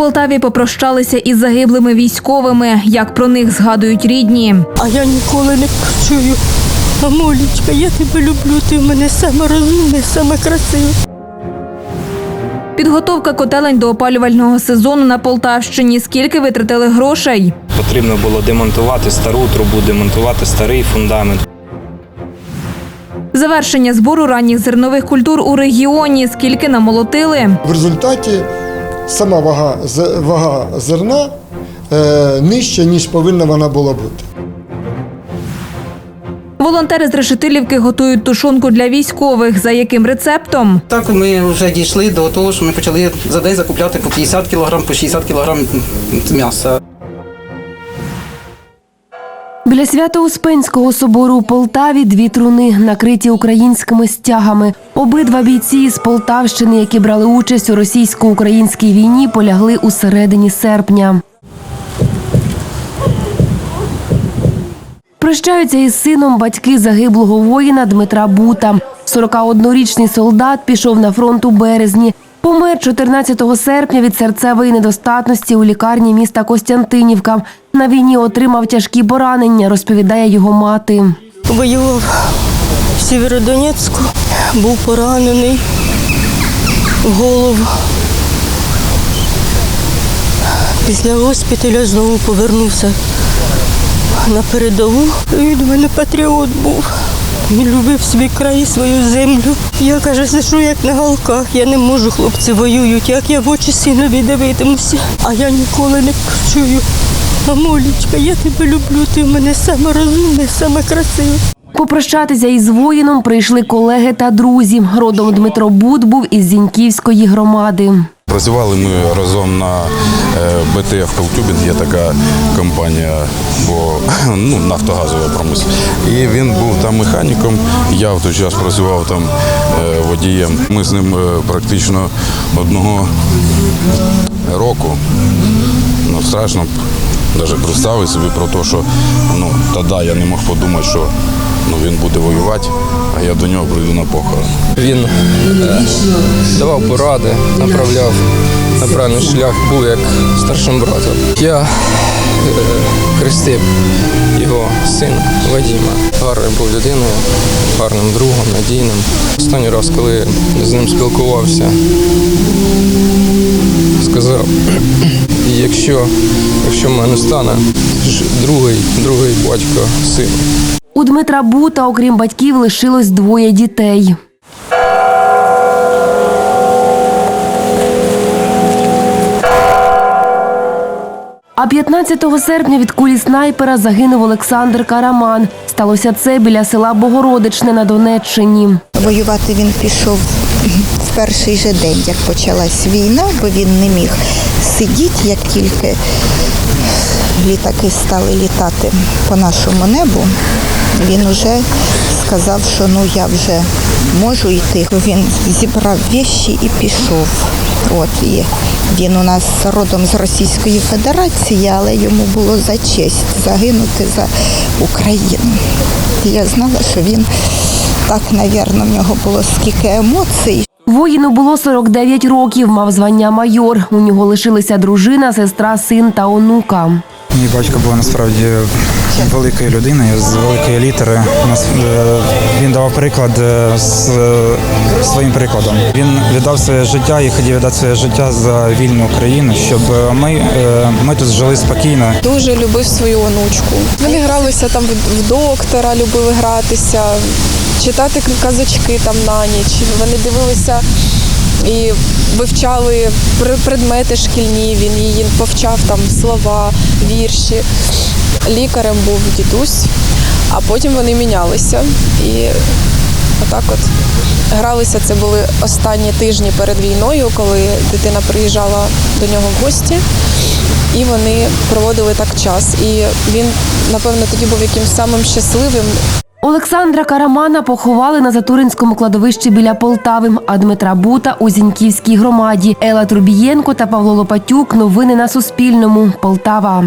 Полтаві попрощалися із загиблими військовими. Як про них згадують рідні. А я ніколи не чую. Мамулечка, я тебе люблю, ти в мене саме розумне, саме красиве. Підготовка котелень до опалювального сезону на Полтавщині. Скільки витратили грошей? Потрібно було демонтувати стару трубу, демонтувати старий фундамент. Завершення збору ранніх зернових культур у регіоні. Скільки намолотили? В результаті сама вага, вага зерна е, нижча, ніж повинна вона була бути. Волонтери з Решетилівки готують тушонку для військових. За яким рецептом? Так ми вже дійшли до того, що ми почали за день закупляти по 50 кг, по 60 кг м'яса. Біля Свято-Успенського собору у Полтаві дві труни, накриті українськими стягами. Обидва бійці з Полтавщини, які брали участь у російсько-українській війні, полягли у середині серпня. Прощаються із сином батьки загиблого воїна Дмитра Бута. 41-річний солдат пішов на фронт у березні. Помер 14 серпня від серцевої недостатності у лікарні міста Костянтинівка. На війні отримав тяжкі поранення, розповідає його мати. Воював в Сєвєродонецьку, був поранений в голову. Після госпіталя знову повернувся на передову. Він в мене патріот був. Він любив свій край, свою землю. Я каже, сиджу як на галках. Я не можу, хлопці воюють, як я в очі синові дивитимуся. А я ніколи не чую. Мамулечка, я тебе люблю, ти в мене саме розумне, саме красиве. Попрощатися із воїном прийшли колеги та друзі. Родом Дмитро Бут був із Зіньківської громади. Працювали ми разом на е, БТФ Колтюбінг, є така компанія по ну, нафтогазова промисловість. І він був там механіком, я в той час працював там е, водієм. Ми з ним е, практично одного року. Ну, страшно навіть представити собі про те, що ну, тоді я не мог подумати, що ну, він буде воювати, я до нього прийду на похорон. Він е, давав поради, направляв на правильний шлях, був як старшим братом. Я е, хрестив його сина Вадима. Гарною був людиною, гарним другом, надійним. Останній раз, коли з ним спілкувався, сказав, якщо, якщо в мене стане другий, другий батько син. У Дмитра Бута, окрім батьків, лишилось двоє дітей. А 15 серпня від кулі снайпера загинув Олександр Караман. Сталося це біля села Богородичне на Донеччині. Воювати він пішов в перший же день, як почалась війна, бо він не міг сидіти, як тільки літаки стали літати по нашому небу. Він вже сказав, що ну я вже можу йти. Він зібрав віші і пішов. От і він у нас родом з Російської Федерації, але йому було за честь загинути за Україну. Я знала, що він так, навірно, в нього було скільки емоцій. Воїну було 49 років, мав звання майор. У нього лишилися дружина, сестра, син та онука. Мій батько був насправді великою людиною з великої літери. Е, Він давав приклад е, з е, своїм прикладом. Він віддав своє життя і хотів віддати своє життя за вільну Україну, щоб ми, ми тут жили спокійно. Дуже любив свою онучку. Вони гралися там в доктора, любили гратися, читати казочки там на ніч. Вони дивилися і вивчали пр- предмети шкільні. Він її повчав там слова, вірші. Лікарем був дідусь, а потім вони мінялися. І отак от гралися. Це були останні тижні перед війною, коли дитина приїжджала до нього в гості. І вони проводили так час. І він, напевно, тоді був якимсь самим щасливим. Олександра Карамана поховали на Затуринському кладовищі біля Полтави, а Дмитра Бута у Зіньківській громаді. Ела Трубієнко та Павло Лопатюк. Новини на Суспільному. Полтава.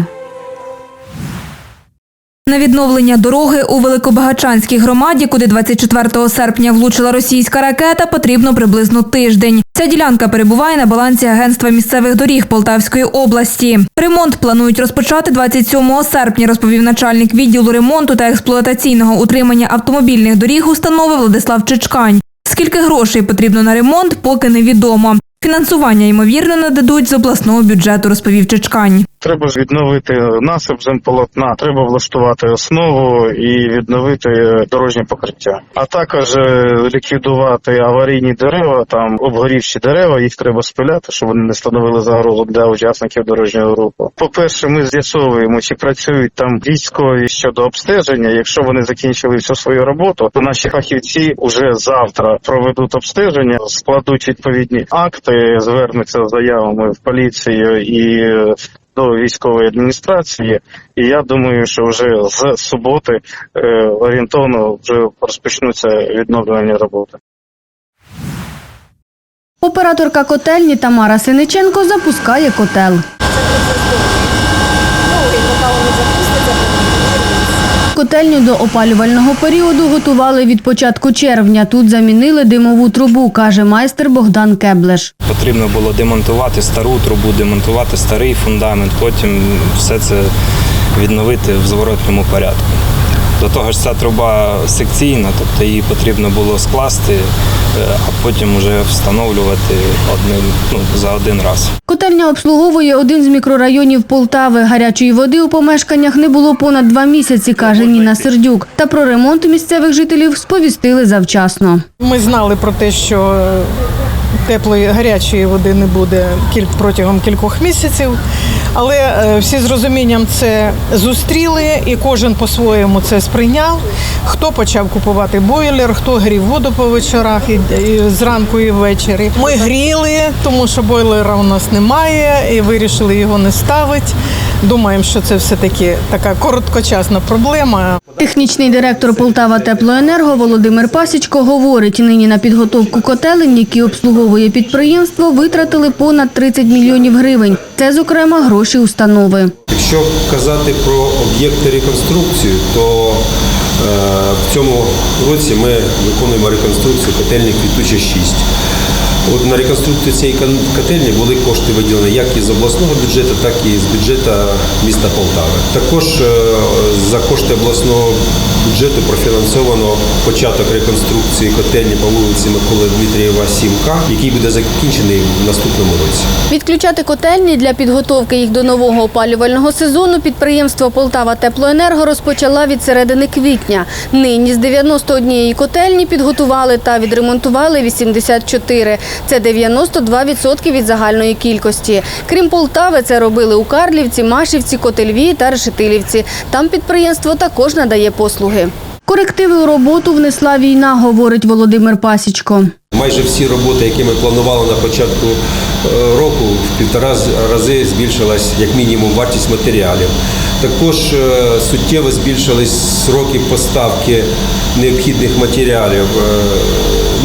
На відновлення дороги у Великобагачанській громаді, куди 24 серпня влучила російська ракета, потрібно приблизно тиждень. Ця ділянка перебуває на балансі Агентства місцевих доріг Полтавської області. Ремонт планують розпочати 27 серпня, розповів начальник відділу ремонту та експлуатаційного утримання автомобільних доріг установи Владислав Чичкань. Скільки грошей потрібно на ремонт, поки невідомо. Фінансування, ймовірно, нададуть з обласного бюджету, розповів Чичкань. Треба ж відновити насип земполотна, треба влаштувати основу і відновити дорожнє покриття. А також е, ліквідувати аварійні дерева, там обгорівші дерева, їх треба спиляти, щоб вони не становили загрозу для учасників дорожнього руху. По-перше, ми з'ясовуємо, чи працюють там військові щодо обстеження. Якщо вони закінчили всю свою роботу, то наші фахівці вже завтра проведуть обстеження, складуть відповідні акти, звернуться з заявами в поліцію і е, до військової адміністрації, і я думаю, що вже з суботи е, орієнтовно вже розпочнуться відновлення роботи. Операторка котельні Тамара Синиченко запускає котел. Котельню до опалювального періоду готували від початку червня. Тут замінили димову трубу, каже майстер Богдан Кеблеш. Потрібно було демонтувати стару трубу, демонтувати старий фундамент, потім все це відновити в зворотному порядку. До того ж, ця труба секційна, тобто її потрібно було скласти, е, а потім вже встановлювати одним ну, за один раз. Котельня обслуговує один з мікрорайонів Полтави. Гарячої води у помешканнях не було понад два місяці, каже Ніна Сердюк. Та про ремонт місцевих жителів сповістили завчасно. Ми знали про те, що теплої гарячої води не буде протягом кількох місяців, але е, всі з розумінням це зустріли, і кожен по-своєму це сприйняв. Хто почав купувати бойлер, хто грів воду по вечорах і, і зранку і ввечері. Ми гріли, тому що бойлера у нас немає, і вирішили його не ставити. Думаємо, що це все таки така короткочасна проблема. Технічний директор Полтава Теплоенерго Володимир Пасічко говорить, нині на підготовку котелень, які обслуговує підприємство, витратили понад 30 мільйонів гривень. Це, зокрема, гроші установи. Якщо казати про об'єкти реконструкції, то е, в цьому році ми виконуємо реконструкцію котельні Квітуча 6. От на реконструкцію цієї котельні були кошти виділені як із обласного бюджету, так і з бюджету міста Полтави. Також е, за кошти обласного бюджету профінансовано початок реконструкції котельні по вулиці Миколи Дмитрієва 7К, який буде закінчений в наступному році. Відключати котельні для підготовки їх до нового опалювального сезону підприємство Полтава Теплоенерго розпочала від середини квітня. Нині з 91 котельні підготували та відремонтували 84. Це 92% від загальної кількості. Крім Полтави, це робили у Карлівці, Машівці, Котельві та Решетилівці. Там підприємство також надає послуги. Корективи у роботу внесла війна, говорить Володимир Пасічко. Майже всі роботи, які ми планували на початку е, року, в півтора рази збільшилась як мінімум вартість матеріалів. Також е, суттєво збільшились сроки поставки необхідних матеріалів. Е,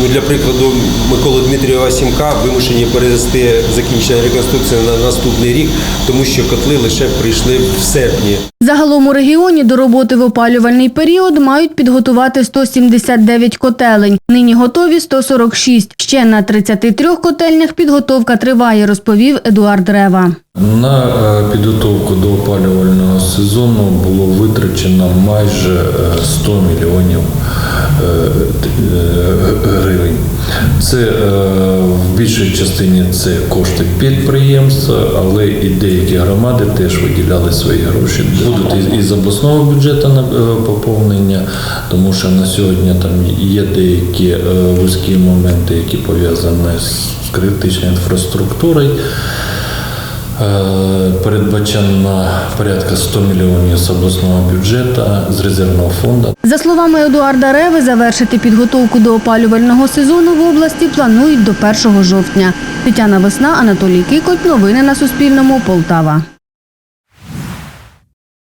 Ну, для прикладу, Микола Дмитрієва сімка вимушені перенести закінчення реконструкції на наступний рік, тому що котли лише прийшли в серпні. Загалом у регіоні до роботи в опалювальний період мають підготувати 179 котелень. Нині готові 146. Ще на 33 котельнях підготовка триває, розповів Едуард Рева. На е, підготовку до опалювального сезону було витрачено майже е, 100 мільйонів е, т- е, гривень. Це в більшій частині це кошти підприємства, але і деякі громади теж виділяли свої гроші. Будуть із- обласного бюджету на поповнення, тому що на сьогодні там є деякі вузькі моменти, які пов'язані з критичною інфраструктурою. Е, Передбачено порядка 100 мільйонів з обласного бюджету з резервного фонду. За словами Едуарда Реви, завершити підготовку до опалювального сезону в області планують до 1 жовтня. Тетяна Весна, Анатолій Кикоть. Новини на Суспільному. Полтава.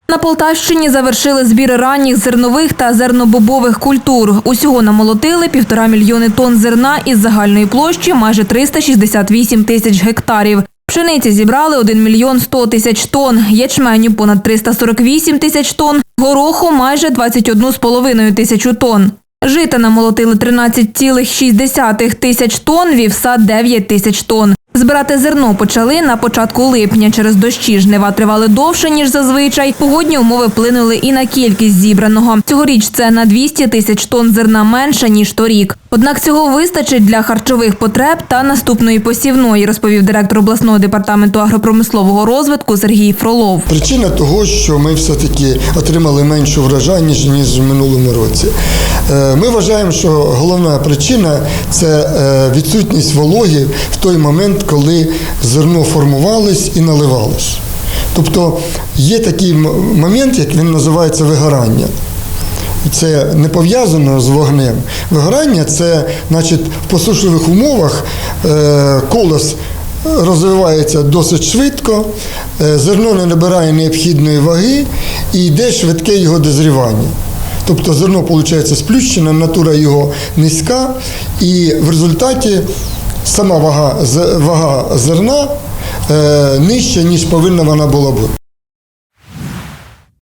На Полтавщині завершили збір ранніх зернових та зернобобових культур. Усього намолотили півтора мільйони тонн зерна із загальної площі майже 368 тисяч гектарів. Пшениці зібрали 1 мільйон 100 тисяч тонн, ячменю понад 348 тисяч тонн, гороху майже 21,5 тисячу тонн. Жита намолотили 13,6 тисяч тонн, вівса 9 тисяч тонн. Збирати зерно почали на початку липня. Через дощі жнива тривали довше, ніж зазвичай. Погодні умови вплинули і на кількість зібраного. Цьогоріч це на 200 тисяч тонн зерна менше, ніж торік. Однак цього вистачить для харчових потреб та наступної посівної, розповів директор обласного департаменту агропромислового розвитку Сергій Фролов. Причина того, що ми все-таки отримали меншу врожайність, ніж в минулому році. Е, Ми вважаємо, що головна причина це е, відсутність вологи в той момент, коли зерно формувалось і наливалось. Тобто є такий момент, як він називається вигорання. Це не пов'язано з вогнем. Вигорання це, значить, в посушливих умовах е, колос розвивається досить швидко, е, зерно не набирає необхідної ваги і йде швидке його дозрівання. Тобто зерно, виходить, сплющене, натура його низька, і в результаті сама вага, вага зерна е, нижча, ніж повинна вона була бути.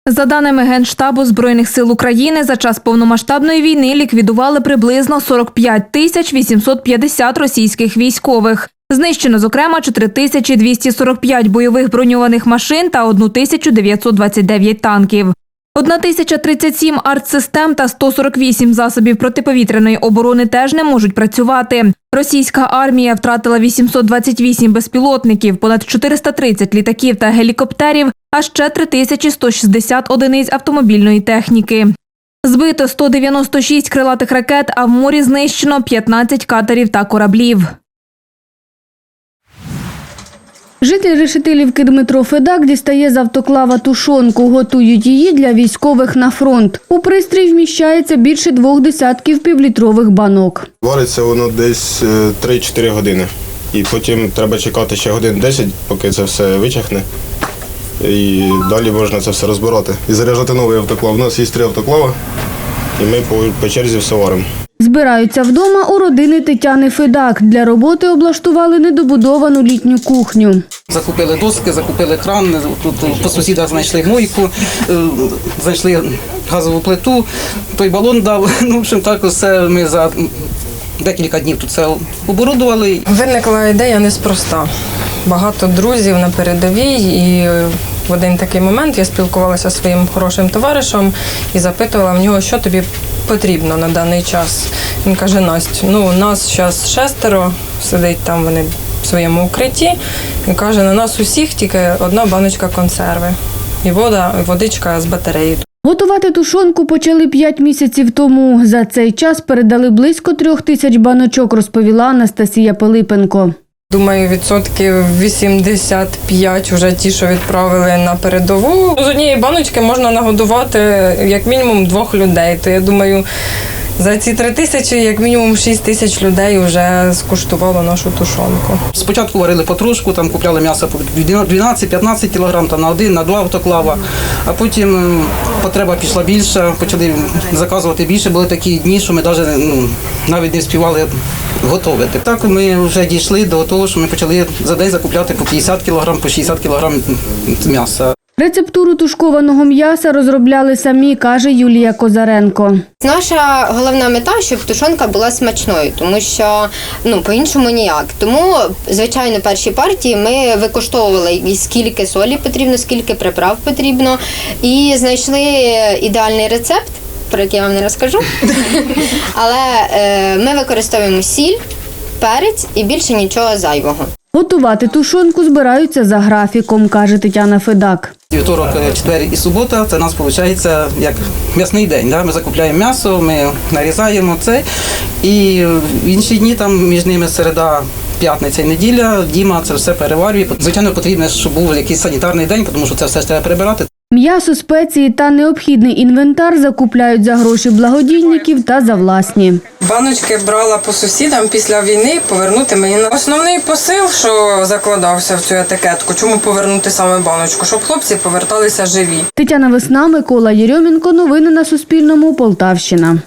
За даними Генштабу Збройних сил України, за час повномасштабної війни ліквідували приблизно 45 тисяч 850 російських військових. Знищено, зокрема, 4245 бойових броньованих машин та 1929 танків. 1037 артсистем та 148 засобів протиповітряної оборони теж не можуть працювати. Російська армія втратила 828 безпілотників, понад 430 літаків та гелікоптерів, а ще 3160 одиниць автомобільної техніки. Збито 196 крилатих ракет, а в морі знищено 15 катерів та кораблів. Житель Решетилівки Дмитро Федак дістає з автоклава тушонку. Готують її для військових на фронт. У пристрій вміщається більше двох десятків півлітрових банок. Вариться воно десь е, 3-4 години. І потім треба чекати ще годин 10, поки це все вичахне. І далі можна це все розбирати. І заряджати новий автоклав. У нас є три автоклава, і ми по, по черзі все варимо. Збираються вдома у родини Тетяни Федак. Для роботи облаштували недобудовану літню кухню. Закупили доски, закупили кран, тут по сусідах знайшли мойку, е, знайшли газову плиту, той балон дав. Ну, в общем, так все ми за декілька днів тут це оборудували. Виникла ідея неспроста. Багато друзів на передовій, і в один такий момент я спілкувалася зі своїм хорошим товаришем і запитувала в нього, що тобі потрібно на даний час. Він каже: Настя, ну у нас зараз шестеро, сидить там вони в своєму укритті. Він каже, на нас усіх тільки одна баночка консерви і вода, і водичка з батареї. Готувати тушонку почали 5 місяців тому. За цей час передали близько трьох тисяч баночок, розповіла Анастасія Пилипенко. Думаю, відсотків 85 вже ті, що відправили на передову. З однієї баночки можна нагодувати як мінімум двох людей. То я думаю, за ці три тисячі, як мінімум 6 тисяч людей вже скуштувало нашу тушонку. Спочатку варили потрошку, там купляли м'ясо по 12-15 кг, там на один, на два автоклава. А потім потреба пішла більша, почали заказувати більше. Були такі дні, що ми навіть, ну, навіть не співали готувати. Так ми вже дійшли до того, що ми почали за день закупляти по 50 кг, по 60 кг м'яса. Рецептуру тушкованого м'яса розробляли самі, каже Юлія Козаренко. Наша головна мета, щоб тушонка була смачною, тому що ну по-іншому ніяк. Тому, звичайно, перші партії ми викоштовували і скільки солі потрібно, скільки приправ потрібно, і знайшли ідеальний рецепт, про який я вам не розкажу. Але е, ми використовуємо сіль, перець і більше нічого зайвого. Готувати тушонку збираються за графіком, каже Тетяна Федак. Вівторок, е, четвер і субота це у нас виходить як м'ясний день. Да? Ми закупляємо м'ясо, ми нарізаємо це. І в інші дні, там між ними середа, п'ятниця і неділя, Діма це все переварює. Звичайно, потрібно, щоб був якийсь санітарний день, тому що це все ж треба прибирати. М'ясо, спеції та необхідний інвентар закупляють за гроші благодійників та за власні. Баночки брала по сусідам після війни повернути мені на основний посил, що закладався в цю етикетку. Чому повернути саме баночку? Щоб хлопці поверталися живі. Тетяна Весна, Микола Єрьомінко. Новини на Суспільному. Полтавщина.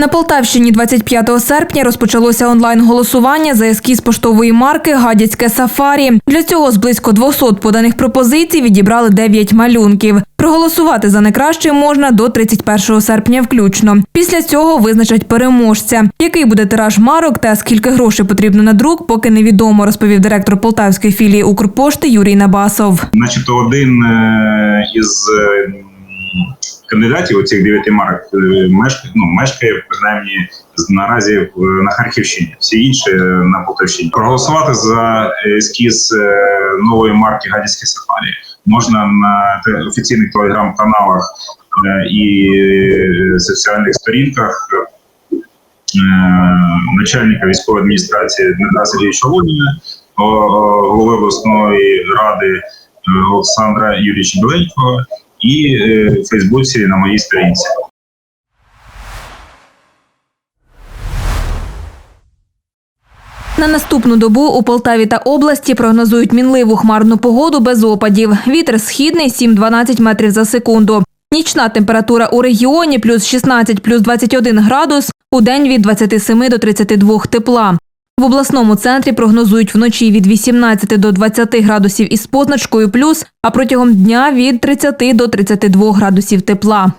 На Полтавщині 25 серпня розпочалося онлайн-голосування за ескіз поштової марки Гадяцьке сафарі. Для цього з близько 200 поданих пропозицій відібрали 9 малюнків. Проголосувати за найкраще можна до 31 серпня включно. Після цього визначать переможця. Який буде тираж марок та скільки грошей потрібно на друк, поки невідомо, розповів директор полтавської філії Укрпошти Юрій Набасов. Начебто один е, із е, кандидатів у цих дев'яти марок е, мешкає, ну, мешкає принаймні наразі на Харківщині, всі інші е, на Полтавщині. Проголосувати за ескіз е, нової марки Гадяцьке Сафарі можна на офіційних телеграм-каналах і соціальних сторінках начальника військової адміністрації Дмитра Сергійовича Луніна, голови обласної ради Олександра Юрійовича Біленького і е, в Фейсбуці на моїй сторінці. На наступну добу у Полтаві та області прогнозують мінливу хмарну погоду без опадів. Вітер східний 7-12 метрів за секунду. Нічна температура у регіоні плюс 16, плюс 21 градус, у день від 27 до 32 тепла. В обласному центрі прогнозують вночі від 18 до 20 градусів із позначкою плюс, а протягом дня від 30 до 32 градусів тепла.